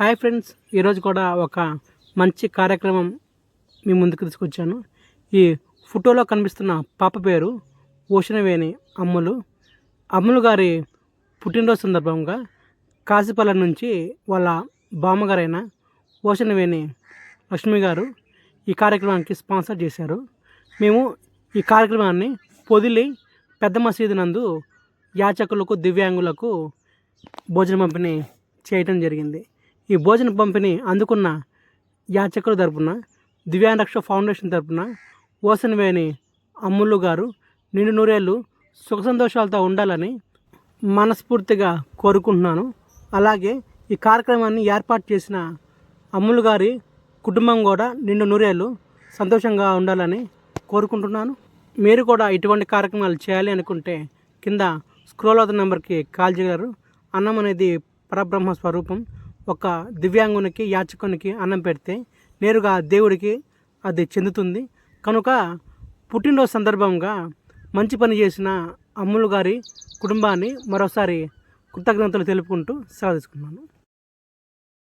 Hi friends ఈరోజు కూడా ఒక మంచి కార్యక్రమం మీ ముందుకు తీసుకొచ్చాను. ఈ ఫోటోలో కనిపిస్తున్న పాప పేరు ఓషనవేణి అమ్ములు. అమ్ములు గారి పుట్టినరోజు సందర్భంగా కాశీపల్లె నుంచి వాళ్ళ బామ్మగారైన ఓషనవేణి లక్ష్మి గారు ఈ కార్యక్రమానికి స్పాన్సర్ చేశారు. మేము ఈ కార్యక్రమాన్ని పొదిలి పెద్ద మసీదు నందు యాచకులకు దివ్యాంగులకు భోజన పంపిణీ చేయటం జరిగింది. ఈ భోజన పంపిణీ అందుకున్న యాచకుల తరపున దివ్యాంగరక్ష ఫౌండేషన్ తరపున ఓసనవేణి అమ్ములు గారు నిండు నూరేళ్ళు సుఖ సంతోషాలతో ఉండాలని మనస్ఫూర్తిగా కోరుకుంటున్నాను. అలాగే ఈ కార్యక్రమాన్ని ఏర్పాటు చేసిన అమ్ములు గారి కుటుంబం కూడా నిండు నూరేళ్ళు సంతోషంగా ఉండాలని కోరుకుంటున్నాను. మీరు కూడా ఇటువంటి కార్యక్రమాలు చేయాలి అనుకుంటే కింద స్క్రోల్ అవుతున్న నెంబర్కి కాల్ చేయగలరు. అన్నం అనేది పరబ్రహ్మ స్వరూపం. ఒక దివ్యాంగునికి యాచకునికి అన్నం పెడితే నేరుగా దేవుడికి అది చెందుతుంది. కనుక పుట్టినరోజు సందర్భంగా మంచి పని చేసిన అమ్ములు గారి కుటుంబాన్ని మరోసారి కృతజ్ఞతలు తెలుపుకుంటూ సెలవు తీసుకున్నాను